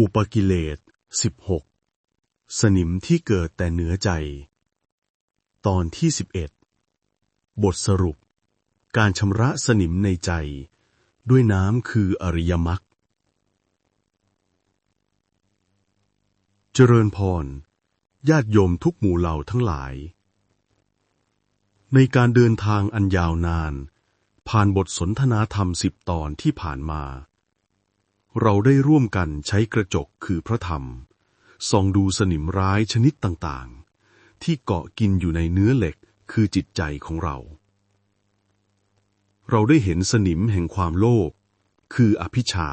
อุปกิเลสสิบหกสนิมที่เกิดแต่เหนือใจ ตอนที่สิบเอ็ดบทสรุป การชำระสนิมในใจ ด้วยน้ำคืออริยมรรคเจริญพร ญาติโยมทุกหมู่เหล่าทั้งหลาย ในการเดินทางอันยาวนาน ผ่านบทสนทนาธรรมสิบตอนที่ผ่านมา เราได้ร่วมกันใช้กระจกคือพระธรรม ส่องดูสนิมร้ายชนิดต่างๆ ที่เกาะกินอยู่ในเนื้อเหล็กคือจิตใจของเรา เราได้เห็นสนิมแห่งความโลภคืออภิชา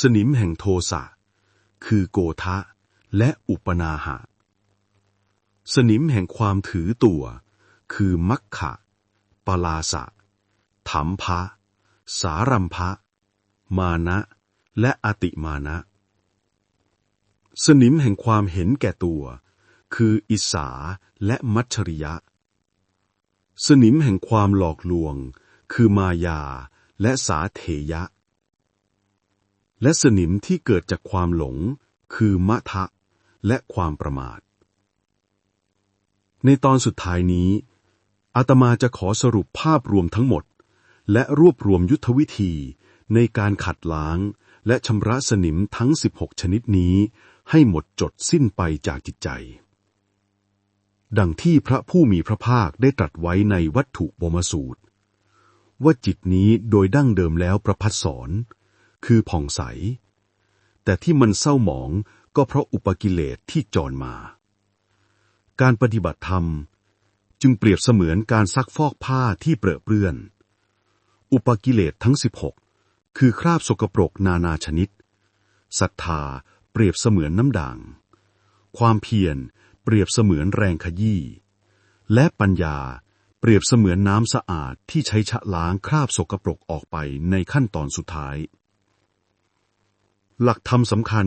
สนิมแห่งโทสะ คือโกทะและอุปนาหะ สนิมแห่งความถือตัว คือมัคคะปลาสะ ถัมภะ สารัมภะ มานะ และอติมานะ สนิมแห่งความเห็นแก่ตัว คืออิสาและมัชริยะ สนิมแห่งความหลอกลวง คือมายาและสาเทยะ และสนิมที่เกิดจากความหลง คือมะทะ และความประมาท ในตอนสุดท้ายนี้อาตมาจะขอสรุปภาพรวมทั้งหมด และรวบรวมยุทธวิธี ในการขัดล้าง และชำระสนิมทั้ง 16 ชนิดนี้ ให้หมดจดสิ้นไปจากจิตใจ ดังที่พระผู้มีพระภาคได้ตรัสไว้ในวัตถุบมสูตร ว่าจิตนี้โดยดั้งเดิมแล้วประพัดสอนคือผ่องใส แต่ที่มันเศร้าหมองก็เพราะอุปกิเลสที่จรมา การปฏิบัติธรรมจึงเปรียบเสมือนการซักฟอกผ้าที่เปรอะเปื้อน อุปกิเลสทั้ง 16 คือคราบสกปรกนานาชนิดศรัทธาเปรียบเสมือนน้ำด่าง ความเพียรเปรียบเสมือนแรงขยี้ และปัญญาเปรียบเสมือนน้ำสะอาดที่ใช้ชะล้างคราบสกปรกออกไปในขั้นตอนสุดท้าย หลักธรรมสำคัญ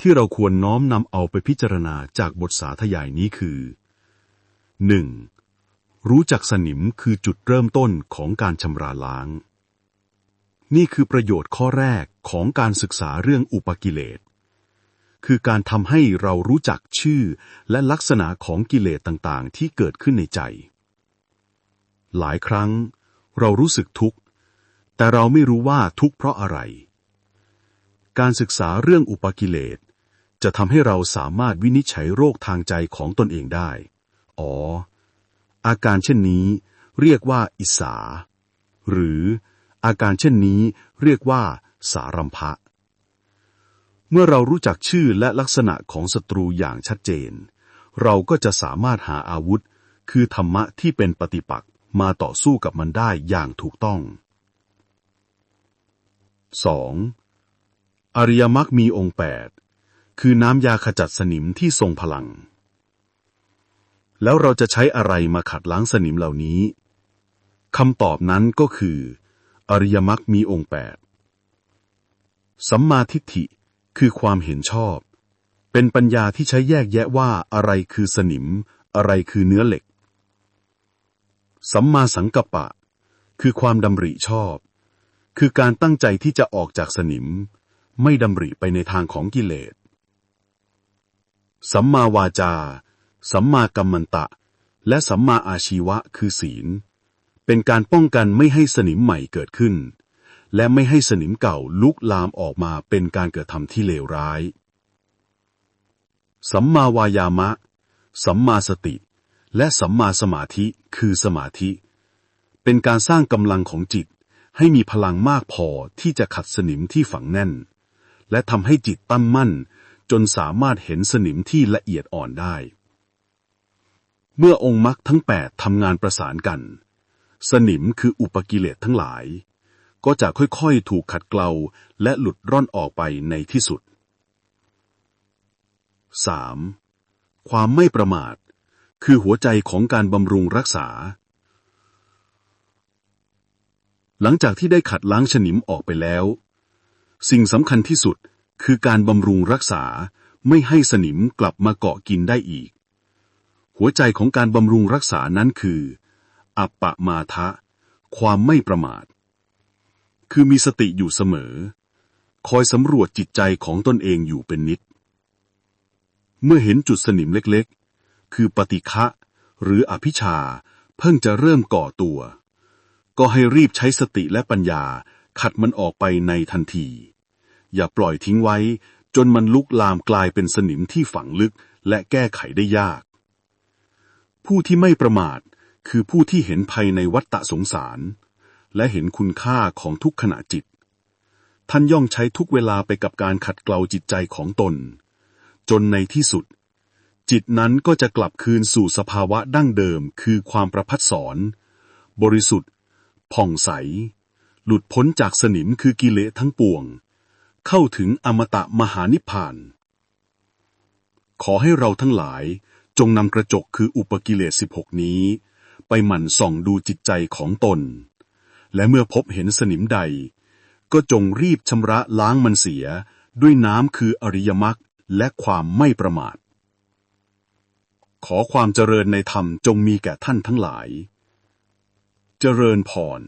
ที่เราควรน้อมนำเอาไปพิจารณาจากบทสาธยายนี้คือ 1. รู้จักสนิมคือจุดเริ่มต้นของการชำระล้าง นี่คือประโยชน์ข้อแรกของการศึกษาเรื่องอุปกิเลส คือการทำให้เรารู้จักชื่อและลักษณะของกิเลสต่างๆ ที่เกิดขึ้นในใจ หลายครั้งเรารู้สึกทุกข์ แต่เราไม่รู้ว่าทุกข์เพราะอะไร การศึกษาเรื่องอุปกิเลส จะทำให้เราสามารถวินิจฉัยโรคทางใจของตนเองได้ อ๋อ อาการเช่นนี้เรียกว่าอิสา หรือ อาการเช่นนี้เรียกว่า สารัมภะ เมื่อเรารู้จักชื่อและลักษณะของศัตรูอย่างชัดเจน เราก็จะสามารถหาอาวุธ คือธรรมะที่เป็นปฏิปักษ์มาต่อสู้กับมันได้อย่างถูกต้อง 2. อริยมรรคมีองค์แปดคือน้ำยาขจัดสนิมที่ทรงพลัง แล้วเราจะใช้อะไรมาขัดล้างสนิมเหล่านี้คำตอบนั้นก็คือ อริยมรรคมีองค์แปดสัมมาทิฏฐิคือความเห็นชอบ เป็นปัญญาที่ใช้แยกแยะว่าอะไรคือสนิม อะไรคือเนื้อเหล็ก สัมมาสังกัปปะ คือความดำริชอบ คือการตั้งใจที่จะออกจากสนิม ไม่ดำริไปในทางของกิเลส สัมมาวาจา สัมมากัมมันตะ และสัมมาอาชีวะคือศีล เป็นการป้องกันไม่ให้สนิมใหม่เกิดขึ้น และไม่ให้สนิมเก่าลุกลามออกมาเป็นการเกิดทำที่เลวร้าย สัมมาวายามะ สัมมาสติ และสัมมาสมาธิคือสมาธิ เป็นการสร้างกำลังของจิตให้มีพลังมากพอที่จะขัดสนิมที่ฝังแน่น และทำให้จิตตั้งมั่น จนสามารถเห็นสนิมที่ละเอียดอ่อนได้ เมื่อองค์มรรคทั้งแปดทำงานประสานกัน สนิมคืออุปกิเลสทั้งหลาย ก็จะค่อยๆถูกขัดเกลาและหลุดร่อนออกไปในที่สุด 3. ความไม่ประมาท คือหัวใจของการบำรุงรักษา หลังจากที่ได้ขัดล้างฉนิมออกไปแล้ว สิ่งสำคัญที่สุดคือการบำรุงรักษาไม่ให้สนิมกลับมาเกาะกินได้อีก หัวใจของการบำรุงรักษานั้นคือ อัปปะมาทะ ความไม่ประมาท คือมีสติอยู่เสมอ คอยสำรวจจิตใจของตนเองอยู่เป็นนิด เมื่อเห็นจุดสนิมเล็กๆ คือปฏิฆะหรืออภิชาเพิ่งจะเริ่มก่อตัว ก็ให้รีบใช้สติและปัญญาขัดมันออกไปในทันที อย่าปล่อยทิ้งไว้ จนมันลุกลามกลายเป็นสนิมที่ฝังลึกและแก้ไขได้ยาก ผู้ที่ไม่ประมาท คือผู้ที่เห็นภัยในวัฏฏะสงสาร และเห็นคุณค่าของทุกขณะจิต ท่านย่องใช้ทุกเวลาไปกับการขัดเกลาจิตใจของตน จนในที่สุด จิตนั้นก็จะกลับคืนสู่สภาวะดั้งเดิม คือความประพัดสอน บริสุทธิ์ผ่องใส หลุดพ้นจากสนิมคือกิเลสทั้งปวง เข้าถึงอมตะมหานิพพาน ขอให้เราทั้งหลายจงนำกระจกคืออุปกิเลสสิบหกนี้ ไปหมั่นส่องดูจิตใจของตน และเมื่อพบเห็นสนิมใด ก็จงรีบชำระล้างมันเสียด้วยน้ำคืออริยมรรคและความไม่ประมาท ขอความเจริญในธรรมจงมีแก่ท่านทั้งหลาย เจริญพร